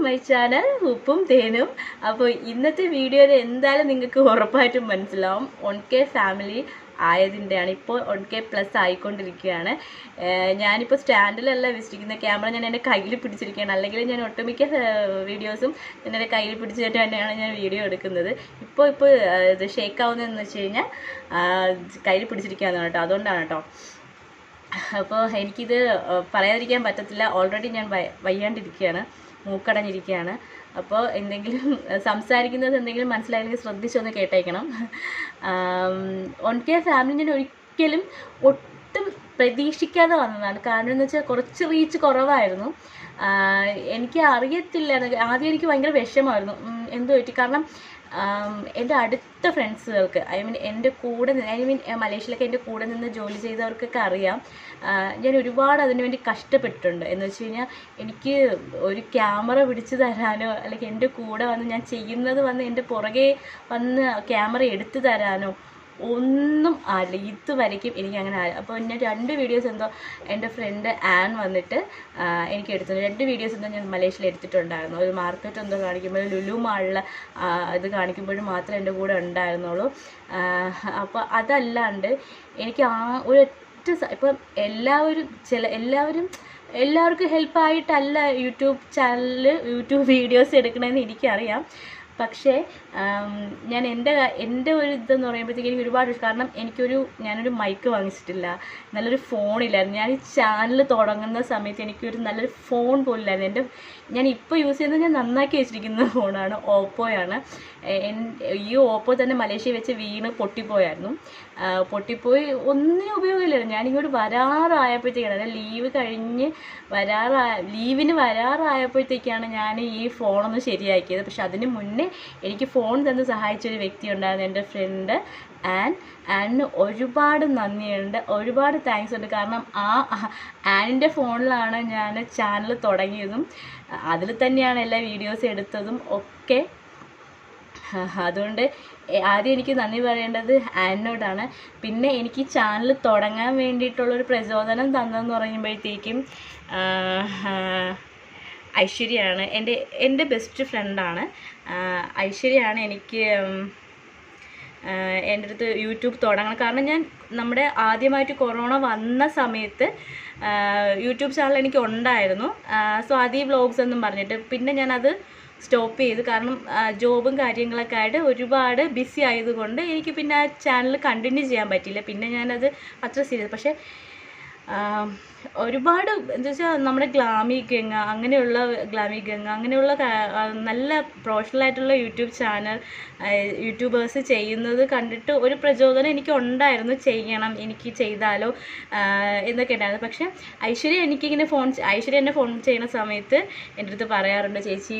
My channel ഉപ്പും തേനും. അപ്പോൾ ഇന്നത്തെ വീഡിയോയിൽ എന്തായാലും നിങ്ങൾക്ക് ഉറപ്പായിട്ടും മനസ്സിലാവും. ഒൺ കെ ഫാമിലി ആയതിന്റെയാണ് ഇപ്പോൾ ഒൺ കെ പ്ലസ് ആയിക്കൊണ്ടിരിക്കുകയാണ്. ഞാനിപ്പോൾ സ്റ്റാൻഡിലല്ല വെച്ചിരിക്കുന്ന ക്യാമറ ഞാൻ എന്റെ കയ്യിൽ പിടിച്ചിരിക്കുകയാണ്. അല്ലെങ്കിൽ ഞാൻ ഒട്ടുമിക്ക വീഡിയോസും ഞാൻ എന്റെ കയ്യിൽ പിടിച്ചിട്ട് തന്നെയാണ് ഞാൻ വീഡിയോ എടുക്കുന്നത്. ഇപ്പോൾ ഇപ്പോൾ ഇത് ഷേക്ക് ആവുന്നതെന്ന് വെച്ച് കഴിഞ്ഞാൽ കയ്യിൽ പിടിച്ചിരിക്കുകയാണ് കേട്ടോ. അതുകൊണ്ടാണ് കേട്ടോ. അപ്പോൾ എനിക്കിത് പറയാതിരിക്കാൻ പറ്റത്തില്ല. ഓൾറെഡി ഞാൻ വയ- വയ്യാണ്ടിരിക്കുകയാണ്. മൂക്കടഞ്ഞിരിക്കുകയാണ്. അപ്പോൾ എന്തെങ്കിലും സംസാരിക്കുന്നത് എന്തെങ്കിലും മനസ്സിലായെങ്കിൽ ശ്രദ്ധിച്ചൊന്ന് കേട്ടേക്കണം. ഒൺ കെ ഫാമിലി ഞാൻ ഒരിക്കലും ഒട്ടും പ്രതീക്ഷിക്കാതെ വന്നതാണ്. കാരണം എന്ന് വെച്ചാൽ കുറച്ച് റീച്ച് കുറവായിരുന്നു. എനിക്ക് അറിയത്തില്ല ആദ്യം എനിക്ക് ഭയങ്കര വിഷമമായിരുന്നു. എന്തോ പറ്റി? കാരണം എന്റെ അടുത്ത ഫ്രണ്ട്സുകൾക്ക് ഐ മീൻ എന്റെ കൂടെ ഐ മീൻ മലേഷ്യയിലൊക്കെ എന്റെ കൂടെ നിന്ന് ജോലി ചെയ്തവർക്കൊക്കെ അറിയാം. ഞാൻ ഒരുപാട് അതിനു വേണ്ടി കഷ്ടപ്പെട്ടിട്ടുണ്ട്. എന്ന് വെച്ച് കഴിഞ്ഞാൽ എനിക്ക് ഒരു ക്യാമറ പിടിച്ചു തരാനോ അല്ലെങ്കിൽ എന്റെ കൂടെ വന്ന് ഞാൻ ചെയ്യുന്നത് വന്ന് എന്റെ പുറകെ വന്ന് ക്യാമറ എടുത്തു തരാനോ ഒന്നും ആയില്ല ഇതുവരയ്ക്കും എനിക്ക് അങ്ങനെ ആയില്ല അപ്പോൾ ഞാൻ രണ്ട് വീഡിയോസ് എന്തോ എന്റെ ഫ്രണ്ട് ആൻ വന്നിട്ട് എനിക്ക് എടുത്തു രണ്ട് വീഡിയോസ് എന്തോ ഞാൻ മലേഷ്യയിൽ എടുത്തിട്ടുണ്ടായിരുന്നു. ഒരു മാർക്കറ്റ് എന്തോ കാണിക്കുമ്പോൾ ലുലു മാളിൽ ഇത് കാണിക്കുമ്പോഴും മാത്രമേ എന്റെ കൂടെ ഉണ്ടായിരുന്നുള്ളൂ. അപ്പോൾ അതല്ലാണ്ട് എനിക്ക് ആ ഒരൊറ്റ ഒറ്റ ഇപ്പം എല്ലാവരും ചില എല്ലാവരും എല്ലാവർക്കും ഹെൽപ്പായിട്ടല്ല യൂട്യൂബ് ചാനലിൽ യൂട്യൂബ് വീഡിയോസ് എടുക്കണമെന്ന് എനിക്കറിയാം. പക്ഷേ ഞാൻ എന്റെ എന്റെ ഒരു ഇതെന്ന് പറയുമ്പോഴത്തേക്ക് എനിക്ക് ഒരുപാട് കാരണം എനിക്കൊരു ഞാനൊരു മൈക്ക് വാങ്ങിച്ചിട്ടില്ല. നല്ലൊരു ഫോണില്ലായിരുന്നു ഞാൻ ഈ ചാനൽ തുടങ്ങുന്ന സമയത്ത് എനിക്കൊരു നല്ലൊരു ഫോൺ പോലില്ലായിരുന്നു എന്റെ ഞാൻ ഇപ്പോൾ യൂസ് ചെയ്യുന്നത് ഞാൻ നന്നാക്കി വെച്ചിരിക്കുന്ന ഫോണാണ് ഓപ്പോയാണ് ഈ ഓപ്പോ തന്നെ മലേഷ്യയിൽ വെച്ച് വീണ് പൊട്ടിപ്പോയായിരുന്നു. പൊട്ടിപ്പോയി ഒന്നിനും ഉപയോഗമില്ലായിരുന്നു. ഞാനിങ്ങോട്ട് വരാറായപ്പോഴത്തേക്കാണ്. അതായത് ലീവ് കഴിഞ്ഞ് വരാറായ ലീവിന് വരാറായപ്പോഴത്തേക്കാണ് ഞാൻ ഈ ഫോണൊന്ന് ശരിയാക്കിയത്. പക്ഷെ അതിന് മുന്നേ എനിക്ക് ഫോൺ തന്ന് സഹായിച്ച ഒരു വ്യക്തി ഉണ്ടായിരുന്നു എന്റെ ഫ്രണ്ട് ആൻ. ആനിന് ഒരുപാട് നന്ദിയുണ്ട് ഒരുപാട് താങ്ക്സ് ഉണ്ട്. കാരണം ആ ആനിന്റെ ഫോണിലാണ് ഞാൻ ചാനൽ തുടങ്ങിയതും അതിൽ തന്നെയാണ് എല്ലാ വീഡിയോസ് എടുത്തതും ഒക്കെ. അതുകൊണ്ട് ആദ്യം എനിക്ക് നന്ദി പറയേണ്ടത് ആനിനോടാണ്. പിന്നെ എനിക്ക് ചാനൽ തുടങ്ങാൻ വേണ്ടിയിട്ടുള്ളൊരു പ്രചോദനം തന്നതെന്ന് പറയുമ്പോഴത്തേക്കും ഐശ്വര്യയാണ് എന്റെ എന്റെ ബെസ്റ്റ് ഫ്രണ്ടാണ് ഐശ്വര്യയാണ് എനിക്ക് എന്റെ അടുത്ത് യൂട്യൂബ് തുടങ്ങണം കാരണം ഞാൻ നമ്മുടെ ആദ്യമായിട്ട് കൊറോണ വന്ന സമയത്ത് യൂട്യൂബ് ചാനൽ എനിക്ക് ഉണ്ടായിരുന്നു. സോ സ്വാതി വ്ലോഗ്സ് എന്നും പറഞ്ഞിട്ട്. പിന്നെ ഞാനത് സ്റ്റോപ്പ് ചെയ്തു. കാരണം ജോബും കാര്യങ്ങളൊക്കെ ആയിട്ട് ഒരുപാട് ബിസി ആയതുകൊണ്ട് എനിക്ക് പിന്നെ ആ ചാനൽ കണ്ടിന്യൂ ചെയ്യാൻ പറ്റിയില്ല. പിന്നെ ഞാനത് അത്ര സീരിയസ് പക്ഷേ ഒരുപാട് എന്താ വെച്ചാൽ നമ്മുടെ ഗ്ലാമി ഗംഗ അങ്ങനെയുള്ള ഗ്ലാമി ഗംഗ അങ്ങനെയുള്ള നല്ല പ്രൊഫഷണൽ ആയിട്ടുള്ള യൂട്യൂബ് ചാനൽ യൂട്യൂബേഴ്സ് ചെയ്യുന്നത് കണ്ടിട്ട് ഒരു പ്രചോദനം എനിക്ക് ഉണ്ടായിരുന്നു. ചെയ്യണം എനിക്ക് ചെയ്താലോ എന്നൊക്കെ ഉണ്ടായിരുന്നു. പക്ഷേ ഐശ്വര്യ എനിക്കിങ്ങനെ ഫോൺ ഐശ്വര്യ എന്നെ ഫോൺ ചെയ്യുന്ന സമയത്ത് എന്റെ അടുത്ത് പറയാറുണ്ട് ചേച്ചി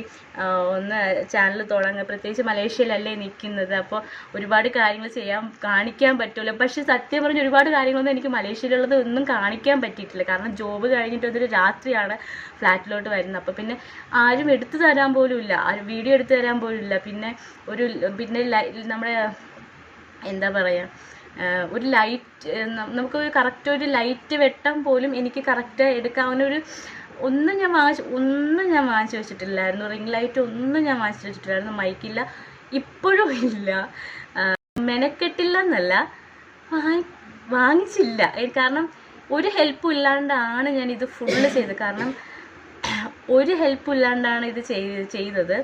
ഒന്ന് ചാനൽ തുടങ്ങുക പ്രത്യേകിച്ച് മലേഷ്യയിലല്ലേ നിൽക്കുന്നത് അപ്പോൾ ഒരുപാട് കാര്യങ്ങൾ ചെയ്യാൻ കാണിക്കാൻ പറ്റുമല്ലോ പക്ഷെ സത്യം പറഞ്ഞ ഒരുപാട് കാര്യങ്ങളൊന്നും എനിക്ക് മലേഷ്യയിലുള്ളത് ഒന്നും കാണിക്കാൻ പറ്റിയിട്ടില്ല. കാരണം ജോബ് കഴിഞ്ഞിട്ട് അതൊരു രാത്രിയാണ് ഫ്ലാറ്റിലോട്ട് വരുന്നത്. അപ്പോൾ പിന്നെ ആരും എടുത്തു തരാൻ പോലും ഇല്ല. ആരും വീഡിയോ എടുത്തു തരാൻ പോലും ഇല്ല. പിന്നെ ഒരു പിന്നെ നമ്മുടെ എന്താ പറയുക ഒരു ലൈറ്റ് നമുക്ക് ഒരു കറക്റ്റ് ഒരു ലൈറ്റ് വെട്ടം പോലും എനിക്ക് കറക്റ്റ് എടുക്കാവുന്ന ഒരു ഒന്നും ഞാൻ വാങ്ങിച്ച് ഒന്നും ഞാൻ വാങ്ങിച്ചു വെച്ചിട്ടില്ലായിരുന്നു. റിംഗ് ലൈറ്റ് ഒന്നും ഞാൻ വാങ്ങിച്ചു വെച്ചിട്ടില്ലായിരുന്നു. മൈക്കില്ല ഇപ്പോഴും ഇല്ല. മെനക്കെട്ടില്ല എന്നല്ല. വാങ്ങി വാങ്ങിച്ചില്ല. കാരണം ഒരു ഹെൽപ്പും ഇല്ലാണ്ടാണ് ഞാൻ ഇത് ഫുള്ള് ചെയ്തത്. കാരണം ഒരു ഹെൽപ്പും ഇല്ലാണ്ടാണ് ഇത് ചെയ്തത്.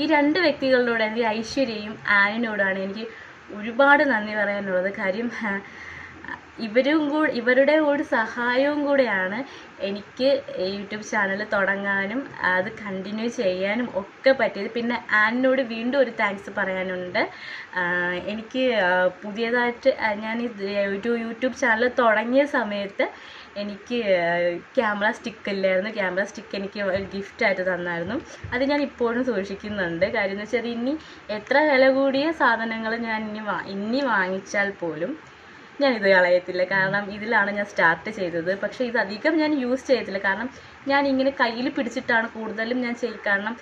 ഈ രണ്ട് വ്യക്തികളിലൂടെ എനിക്ക് ഐശ്വര്യയും ആനിനോടാണ് എനിക്ക് ഒരുപാട് നന്ദി പറയാനുള്ളത്. കാര്യം ഇവരും കൂടെ ഇവരുടെ ഒരു സഹായവും കൂടെയാണ് എനിക്ക് യൂട്യൂബ് ചാനൽ തുടങ്ങാനും അത് കണ്ടിന്യൂ ചെയ്യാനും ഒക്കെ പറ്റിയത്. പിന്നെ ആനിനോട് വീണ്ടും ഒരു താങ്ക്സ് പറയാനുണ്ട്. എനിക്ക് പുതിയതായിട്ട് ഞാൻ ഇത് യൂട്യൂബ് ചാനൽ തുടങ്ങിയ സമയത്ത് എനിക്ക് ക്യാമറ സ്റ്റിക്ക് ഇല്ലായിരുന്നു. ക്യാമറ സ്റ്റിക്ക് എനിക്ക് ഒരു ഗിഫ്റ്റായിട്ട് തന്നായിരുന്നു. അത് ഞാൻ ഇപ്പോഴും സൂക്ഷിക്കുന്നുണ്ട്. കാര്യം എന്ന് വെച്ചാൽ ഇനി എത്ര വില കൂടിയ സാധനങ്ങൾ ഞാൻ ഇനി ഇനി വാങ്ങിച്ചാൽ പോലും ഞാൻ ഇത് കളയത്തില്ല. കാരണം ഇതിലാണ് ഞാൻ സ്റ്റാർട്ട് ചെയ്തത്. പക്ഷേ ഇത് അധികം ഞാൻ യൂസ് ചെയ്തില്ല. കാരണം ഞാൻ ഇങ്ങനെ കയ്യിൽ പിടിച്ചിട്ടാണ് കൂടുതലും ഞാൻ ചെയ് കാരണം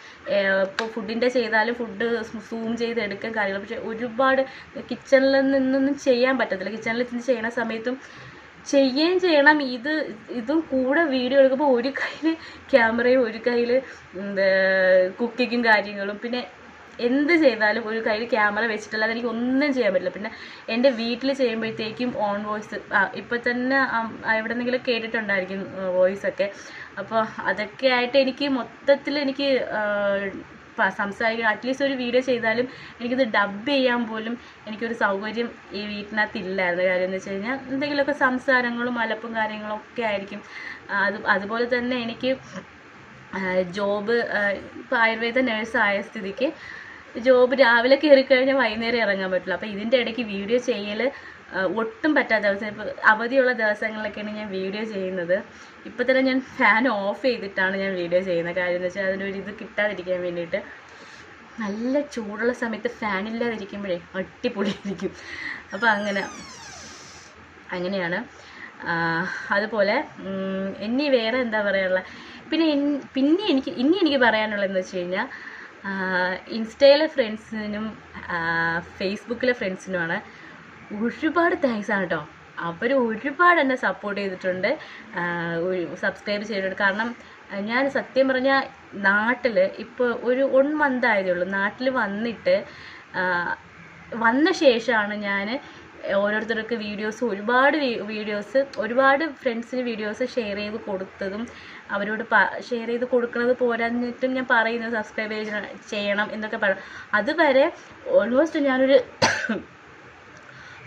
ഇപ്പോൾ ഫുഡിന്റെ ചെയ്താലും ഫുഡ് സൂം ചെയ്ത് എടുക്കാൻ കാര്യങ്ങൾ പക്ഷേ ഒരുപാട് കിച്ചണിൽ നിന്നൊന്നും ചെയ്യാൻ പറ്റത്തില്ല. കിച്ചണിൽ നിന്ന് ചെയ്യണ സമയത്തും ചെയ്യുകയും ചെയ്യണം. ഇത് ഇതും കൂടെ വീഡിയോ എടുക്കുമ്പോൾ ഒരു കയ്യിൽ ക്യാമറയും ഒരു കയ്യിൽ എന്താ കുക്കിങ്ങും കാര്യങ്ങളും. പിന്നെ എന്ത് ചെയ്താലും ഒരു കയ്യിൽ ക്യാമറ വെച്ചിട്ടല്ലാതെ എനിക്ക് ഒന്നും ചെയ്യാൻ പറ്റില്ല. പിന്നെ എന്റെ വീട്ടിൽ ചെയ്യുമ്പോഴത്തേക്കും ഓൺ വോയിസ് ഇപ്പം തന്നെ എവിടെന്നെങ്കിലും കേട്ടിട്ടുണ്ടായിരിക്കും വോയിസ് ഒക്കെ. അപ്പോൾ അതൊക്കെ ആയിട്ട് എനിക്ക് മൊത്തത്തിൽ എനിക്ക് സംസാരിക്കുക അറ്റ്ലീസ്റ്റ് ഒരു വീഡിയോ ചെയ്താലും എനിക്കിത് ഡബ് ചെയ്യാൻ പോലും എനിക്കൊരു സൗകര്യം ഈ വീട്ടിനകത്ത് ഇല്ലായിരുന്നു കാര്യം എന്ന് വെച്ച് കഴിഞ്ഞാൽ എന്തെങ്കിലുമൊക്കെ സംസാരങ്ങളും അലപ്പും കാര്യങ്ങളും ഒക്കെ ആയിരിക്കും അത് അതുപോലെ തന്നെ എനിക്ക് ജോബ് ഇപ്പോൾ ആയുർവേദ നേഴ്സ് ആയ സ്ഥിതിക്ക് ജോബ് രാവിലെ കയറി കഴിഞ്ഞാൽ വൈകുന്നേരം ഇറങ്ങാൻ പറ്റില്ല. അപ്പോൾ ഇതിന്റെ ഇടയ്ക്ക് വീഡിയോ ചെയ്യൽ ഒട്ടും പറ്റാത്ത ദിവസം ഇപ്പോൾ അവധിയുള്ള ദിവസങ്ങളിലൊക്കെയാണ് ഞാൻ വീഡിയോ ചെയ്യുന്നത്. ഇപ്പോൾ തന്നെ ഞാൻ ഫാൻ ഓഫ് ചെയ്തിട്ടാണ് ഞാൻ വീഡിയോ ചെയ്യുന്നത്. കാര്യം എന്ന് വെച്ചാൽ അതിനൊരു ഇത് കിട്ടാതിരിക്കാൻ വേണ്ടിയിട്ട് നല്ല ചൂടുള്ള സമയത്ത് ഫാൻ ഇല്ലാതിരിക്കുമ്പോഴേ അടിപൊളിയായിരിക്കും. അപ്പോൾ അങ്ങനെ അങ്ങനെയാണ്. അതുപോലെ ഇനി വേറെ എന്താ പറയാനുള്ള? പിന്നെ പിന്നെ എനിക്ക് ഇനി എനിക്ക് പറയാനുള്ളതെന്ന് വെച്ച് കഴിഞ്ഞാൽ ഇൻസ്റ്റയിലെ ഫ്രണ്ട്സിനും ഫേസ്ബുക്കിലെ ഫ്രണ്ട്സിനുമാണ് ഒരുപാട് താങ്ക്സ് ആണ് കേട്ടോ അവർ ഒരുപാട് എന്നെ സപ്പോർട്ട് ചെയ്തിട്ടുണ്ട്. സബ്സ്ക്രൈബ് ചെയ്തിട്ടുണ്ട്. കാരണം ഞാൻ സത്യം പറഞ്ഞാൽ നാട്ടിൽ ഇപ്പോൾ ഒരു വൺ മന്ത് ആയതേ ഉള്ളൂ നാട്ടിൽ വന്നിട്ട് വന്ന ശേഷമാണ് ഞാൻ ഓരോരുത്തർക്ക് വീഡിയോസ് ഒരുപാട് വീഡിയോസ് ഒരുപാട് ഫ്രണ്ട്സിന് വീഡിയോസ് ഷെയർ ചെയ്ത് കൊടുത്തതും അവരോട് പ ഷെയർ ചെയ്ത് കൊടുക്കുന്നത് പോരാഞ്ഞിട്ടും ഞാൻ പറയുന്നത് സബ്സ്ക്രൈബ് ചെയ്യണം എന്നൊക്കെ പറയും അതുവരെ ഓൾമോസ്റ്റ് ഞാനൊരു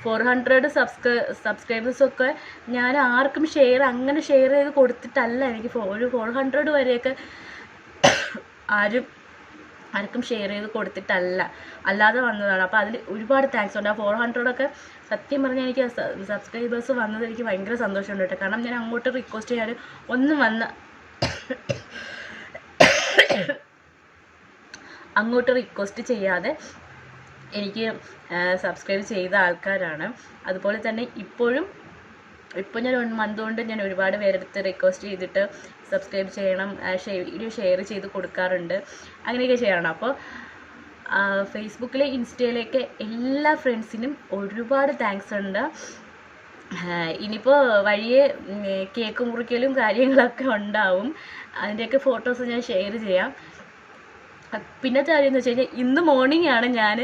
ഫോർ ഹൺഡ്രഡ് സബ്സ്ക്രൈ സബ്സ്ക്രൈബേഴ്സൊക്കെ ഞാൻ ആർക്കും ഷെയർ അങ്ങനെ ഷെയർ ചെയ്ത് കൊടുത്തിട്ടല്ല എനിക്ക് ഒരു ഫോർ ഹൺഡ്രഡ് വരെയൊക്കെ ആരും ആർക്കും ഷെയർ ചെയ്ത് കൊടുത്തിട്ടല്ല. അല്ലാതെ വന്നതാണ്. അപ്പോൾ അതിൽ ഒരുപാട് താങ്ക്സ് ഉണ്ട്. ആ ഫോർ ഹൺഡ്രഡൊക്കെ സത്യം പറഞ്ഞാൽ എനിക്ക് സബ്സ്ക്രൈബേഴ്സ് വന്നത് എനിക്ക് ഭയങ്കര സന്തോഷമുണ്ട് കേട്ടോ. കാരണം ഞാൻ അങ്ങോട്ട് റിക്വസ്റ്റ് ചെയ്യാൻ ഒന്നും വന്ന അങ്ങോട്ട് റിക്വസ്റ്റ് ചെയ്യാതെ എനിക്ക് സബ്സ്ക്രൈബ് ചെയ്ത ആൾക്കാരാണ്. അതുപോലെ തന്നെ ഇപ്പോഴും ഇപ്പോൾ ഞാൻ വൺ മന്ത് കൊണ്ട് ഞാൻ ഒരുപാട് പേരെടുത്ത് റിക്വസ്റ്റ് ചെയ്തിട്ട് സബ്സ്ക്രൈബ് ചെയ്യണം വീഡിയോ ഷെയർ ചെയ്ത് കൊടുക്കാറുണ്ട്. അങ്ങനെയൊക്കെ ചെയ്യണം. അപ്പോൾ ഫേസ്ബുക്കിലെ ഇൻസ്റ്റയിലേക്ക് എല്ലാ ഫ്രണ്ട്സിനും ഒരുപാട് താങ്ക്സ് ഉണ്ട്. ഇനിയിപ്പോൾ വഴിയെ കേക്ക് മുറിക്കലും കാര്യങ്ങളൊക്കെ ഉണ്ടാവും. അതിന്റെയൊക്കെ ഫോട്ടോസ് ഞാൻ ഷെയർ ചെയ്യാം. പിന്നത്തെ കാര്യം എന്ന് വെച്ച് കഴിഞ്ഞാൽ ഇന്ന് മോർണിംഗ് ആണ് ഞാൻ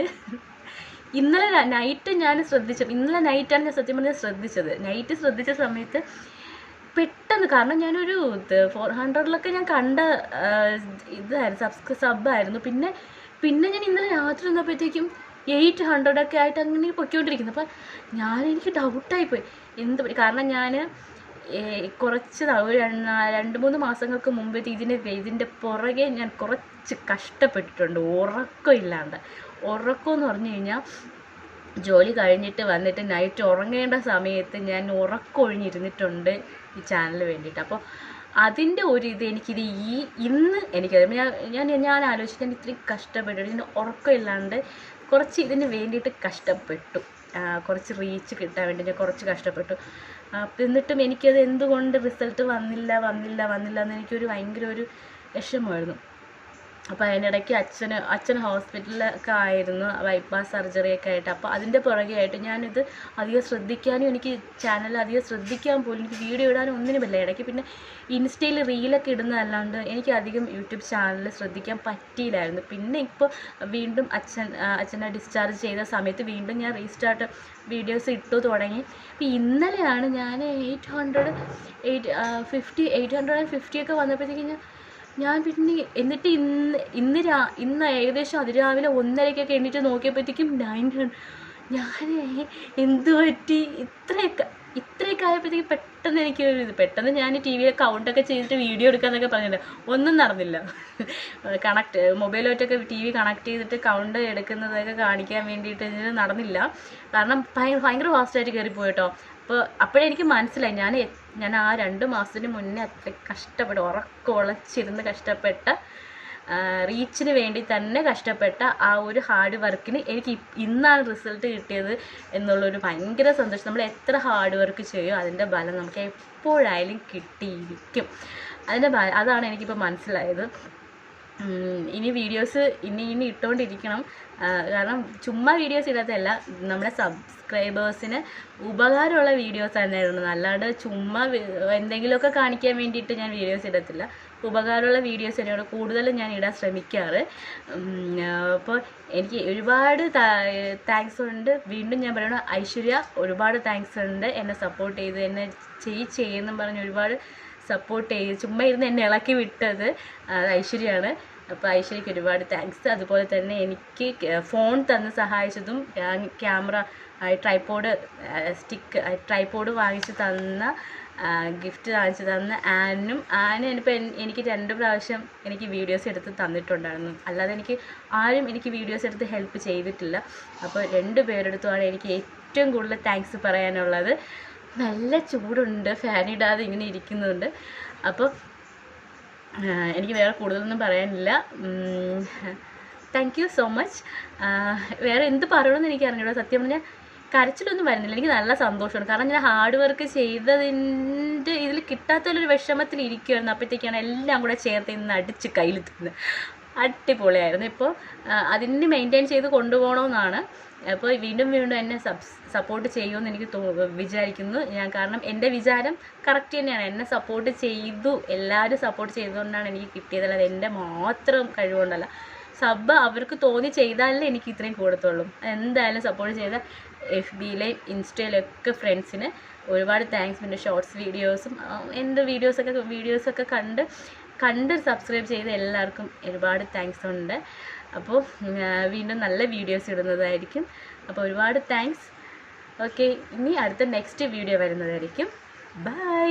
ഇന്നലെ നൈറ്റ് ഞാൻ ശ്രദ്ധിച്ചത് ഇന്നലെ നൈറ്റാണ് ഞാൻ സത്യം പറഞ്ഞാൽ ശ്രദ്ധിച്ചത്. നൈറ്റ് ശ്രദ്ധിച്ച സമയത്ത് പെട്ടെന്ന് കാരണം ഞാനൊരു ഫോർ ഹൺഡ്രഡിലൊക്കെ ഞാൻ കണ്ട ഇതായിരുന്നു സബ്സ്ക്ര സബായിരുന്നു പിന്നെ പിന്നെ ഞാൻ ഇന്നലെ രാത്രി വന്നപ്പോഴത്തേക്കും എയ്റ്റ് ഹൺഡ്രഡൊക്കെ ആയിട്ട് അങ്ങനെ പൊയ്ക്കൊണ്ടിരിക്കുന്നു. അപ്പം ഞാൻ എനിക്ക് ഡൗട്ടായിപ്പോയി എന്ത് പറ്റി? കാരണം ഞാൻ കുറച്ച് ഒരു രണ്ട് മൂന്ന് മാസങ്ങൾക്ക് മുമ്പ് ഇതിന് ഇതിന്റെ പുറകെ ഞാൻ കുറച്ച് കഷ്ടപ്പെട്ടിട്ടുണ്ട്. ഉറക്കമില്ലാണ്ട്. ഉറക്കം എന്ന് പറഞ്ഞു കഴിഞ്ഞാൽ ജോലി കഴിഞ്ഞിട്ട് വന്നിട്ട് നൈറ്റ് ഉറങ്ങേണ്ട സമയത്ത് ഞാൻ ഉറക്കൊഴിഞ്ഞിരുന്നിട്ടുണ്ട് ഈ ചാനലിന് വേണ്ടിയിട്ട്. അപ്പോൾ അതിന്റെ ഒരു ഇത് എനിക്കിത് ഈ ഇന്ന് എനിക്കറിയാം ഞാൻ ഞാൻ ഞാൻ ആലോചിച്ച് ഞാൻ ഇത്രയും കഷ്ടപ്പെട്ടു ഇതിന് ഉറക്കമില്ലാണ്ട് കുറച്ച് ഇതിന് വേണ്ടിയിട്ട് കഷ്ടപ്പെട്ടു. കുറച്ച് റീച്ച് കിട്ടാൻ വേണ്ടി ഞാൻ കുറച്ച് കഷ്ടപ്പെട്ടു. എന്നിട്ടും എനിക്കത് എന്തുകൊണ്ട് റിസൾട്ട് വന്നില്ല വന്നില്ല വന്നില്ല എന്ന് എനിക്കൊരു ഭയങ്കര ഒരു വിഷമമായിരുന്നു. അപ്പോൾ അതിനിടയ്ക്ക് അച്ഛന് അച്ഛൻ ഹോസ്പിറ്റലിലൊക്കെ ആയിരുന്നു ബൈപ്പാസ് സർജറി ഒക്കെ ആയിട്ട്. അപ്പോൾ അതിന്റെ പുറകെ ആയിട്ട് ഞാനിത് അധികം ശ്രദ്ധിക്കാനും എനിക്ക് ചാനൽ അധികം ശ്രദ്ധിക്കാൻ പോലും എനിക്ക് വീഡിയോ ഇടാനും ഒന്നിനും പറ്റില്ല. ഇടയ്ക്ക് പിന്നെ ഇൻസ്റ്റയിൽ റീലൊക്കെ ഇടുന്നതല്ലാണ്ട് എനിക്ക് അധികം യൂട്യൂബ് ചാനൽ ശ്രദ്ധിക്കാൻ പറ്റിയില്ലായിരുന്നു. പിന്നെ ഇപ്പോൾ വീണ്ടും അച്ഛൻ അച്ഛനെ ഡിസ്ചാർജ് ചെയ്ത സമയത്ത് വീണ്ടും ഞാൻ റീസ്റ്റാർട്ട് വീഡിയോസ് ഇട്ടു തുടങ്ങി. അപ്പോൾ ഇന്നലെയാണ് ഞാൻ eight hundred eight fifty eight hundred and fifty ഒക്കെ വന്നപ്പോഴത്തേക്കും ഞാൻ ഞാൻ പിന്നെ എന്നിട്ട് ഇന്ന് ഇന്ന് രാ ഇന്ന് ഏകദേശം അതിരാവിലെ ഒന്നരയ്ക്കൊക്കെ എണീറ്റ് നോക്കിയപ്പോഴത്തേക്കും നയൻ ഞാൻ എന്ത് പറ്റി? ഇത്രയൊക്കെ ഇത്രയൊക്കെ ആയപ്പോഴത്തേക്ക് പെട്ടെന്ന് എനിക്ക് ഒരു ഇത് പെട്ടെന്ന് ഞാൻ ടി വിയിൽ കൗണ്ടൊക്കെ ചെയ്തിട്ട് വീഡിയോ എടുക്കാന്നൊക്കെ പറഞ്ഞിട്ടുണ്ട് ഒന്നും നടന്നില്ല. കണക്ട് മൊബൈലായിട്ടൊക്കെ ടി വി കണക്ട് ചെയ്തിട്ട് കൗണ്ട് എടുക്കുന്നതൊക്കെ കാണിക്കാൻ വേണ്ടിയിട്ട് നടന്നില്ല. കാരണം ഭയ- ഭയങ്കര ഫാസ്റ്റായിട്ട് കയറിപ്പോയി കേട്ടോ അപ്പോൾ അപ്പോഴേ എനിക്ക് മനസ്സിലായി ഞാൻ ഞാൻ ആ രണ്ട് മാസത്തിന് മുന്നേ അത്ര കഷ്ടപ്പെട്ട് ഉറക്കം ഉളച്ചിരുന്ന് കഷ്ടപ്പെട്ട റീച്ചിന് വേണ്ടി തന്നെ കഷ്ടപ്പെട്ട ആ ഒരു ഹാർഡ് വർക്കിന് എനിക്ക് ഇന്നാണ് റിസൾട്ട് കിട്ടിയത് എന്നുള്ളൊരു ഭയങ്കര സന്തോഷം. നമ്മൾ എത്ര ഹാർഡ് വർക്ക് ചെയ്യുമോ അതിന്റെ ബലം നമുക്ക് എപ്പോഴായാലും കിട്ടിയിരിക്കും. അതിന്റെ അതാണ് എനിക്കിപ്പോൾ മനസ്സിലായത്. ഇനി വീഡിയോസ് ഇനി ഇനി ഇട്ടുകൊണ്ടിരിക്കണം. കാരണം ചുമ്മാ വീഡിയോസ് ഇടാത്തതല്ല നമ്മുടെ സബ്സ്ക്രൈബേഴ്സിന് ഉപകാരമുള്ള വീഡിയോസ് തന്നെ ഇടുന്നത് അല്ലാണ്ട് ചുമ്മാ എന്തെങ്കിലുമൊക്കെ കാണിക്കാൻ വേണ്ടിയിട്ട് ഞാൻ വീഡിയോസ് ഇടത്തില്ല. ഉപകാരമുള്ള വീഡിയോസ് തന്നെയാണ് കൂടുതലും ഞാൻ ഇടാൻ ശ്രമിക്കാറ്. അപ്പോൾ എനിക്ക് ഒരുപാട് താങ്ക്സ് ഉണ്ട്. വീണ്ടും ഞാൻ പറയണം ഐശ്വര്യ ഒരുപാട് താങ്ക്സ് ഉണ്ട് എന്നെ സപ്പോർട്ട് ചെയ്ത് എന്നെ ചെയ് ചെയ്യുമെന്നും പറഞ്ഞ് ഒരുപാട് സപ്പോർട്ട് ചെയ്ത് ചുമ്മാ ഇരുന്ന് എന്നെ ഇളക്കി വിട്ടത് അത് ഐശ്വര്യയാണ് അപ്പോൾ ഐശ്വര്യയ്ക്ക് ഒരുപാട് താങ്ക്സ് അതുപോലെ തന്നെ എനിക്ക് ഫോൺ തന്ന് സഹായിച്ചതും ക്യാമറ ട്രൈപ്പോഡ് സ്റ്റിക്ക് ട്രൈപ്പോഡ് വാങ്ങിച്ച് തന്ന ഗിഫ്റ്റ് കാണിച്ചു തന്ന ആനും ആന എനിപ്പോൾ എനിക്ക് രണ്ട് പ്രാവശ്യം എനിക്ക് വീഡിയോസ് എടുത്ത് തന്നിട്ടുണ്ടായിരുന്നു. അല്ലാതെ എനിക്ക് ആരും എനിക്ക് വീഡിയോസ് എടുത്ത് ഹെൽപ്പ് ചെയ്തിട്ടില്ല. അപ്പോൾ രണ്ട് പേരെടുത്തുമാണ് എനിക്ക് ഏറ്റവും കൂടുതൽ താങ്ക്സ് പറയാനുള്ളത്. നല്ല ചൂടുണ്ട് ഫാൻ ഇടാതെ ഇങ്ങനെ ഇരിക്കുന്നുണ്ട്. അപ്പോൾ എനിക്ക് വേറെ കൂടുതലൊന്നും പറയാനില്ല. താങ്ക് യു സോ മച്ച് വേറെ എന്ത് പറയണമെന്ന് എനിക്ക് അറിഞ്ഞൂടാ. സത്യം പറഞ്ഞാൽ കരച്ചിലൊന്നും വരുന്നില്ല. എനിക്ക് നല്ല സന്തോഷമാണ്. കാരണം ഞാൻ ഹാർഡ് വർക്ക് ചെയ്തതിന്റെ ഇതിൽ കിട്ടാത്തൊരു വിഷമത്തിൽ ഇരിക്കുമായിരുന്നു അപ്പോഴത്തേക്കാണ് എല്ലാം കൂടെ ചേർത്ത് ഇന്ന് അടിച്ച് കയ്യിൽ തിന്ന്. അടിപൊളിയായിരുന്നു. ഇപ്പോൾ അതിന് മെയിന്റെയിൻ ചെയ്ത് കൊണ്ടുപോകണമെന്നാണ്. അപ്പോൾ വീണ്ടും വീണ്ടും എന്നെ സബ് സപ്പോർട്ട് ചെയ്യുമെന്ന് എനിക്ക് തോ വിചാരിക്കുന്നു. ഞാൻ കാരണം എന്റെ വിചാരം കറക്റ്റ് തന്നെയാണ്. എന്നെ സപ്പോർട്ട് ചെയ്തു. എല്ലാവരും സപ്പോർട്ട് ചെയ്തുകൊണ്ടാണ് എനിക്ക് കിട്ടിയത്. അല്ലാതെ എന്റെ മാത്രം കഴിവുകൊണ്ടല്ല. സബ് അവർക്ക് തോന്നി ചെയ്താലേ എനിക്ക് ഇത്രയും കൂടത്തുള്ളൂ. എന്തായാലും സപ്പോർട്ട് ചെയ്ത എഫ് ബിയിലെയും ഇൻസ്റ്റയിലൊക്കെ ഫ്രണ്ട്സിന് ഒരുപാട് താങ്ക്സ് പിന്നെ ഷോർട്സ് വീഡിയോസും എന്റെ വീഡിയോസൊക്കെ വീഡിയോസൊക്കെ കണ്ട് കണ്ട് സബ്സ്ക്രൈബ് ചെയ്ത എല്ലാവർക്കും ഒരുപാട് താങ്ക്സ് ഉണ്ട്. അപ്പോൾ വീണ്ടും നല്ല വീഡിയോസ് ഇടുന്നതായിരിക്കും. അപ്പോൾ ഒരുപാട് താങ്ക്സ് ഓക്കെ ഇനി അടുത്ത നെക്സ്റ്റ് വീഡിയോ വരുന്നതായിരിക്കും. ബൈ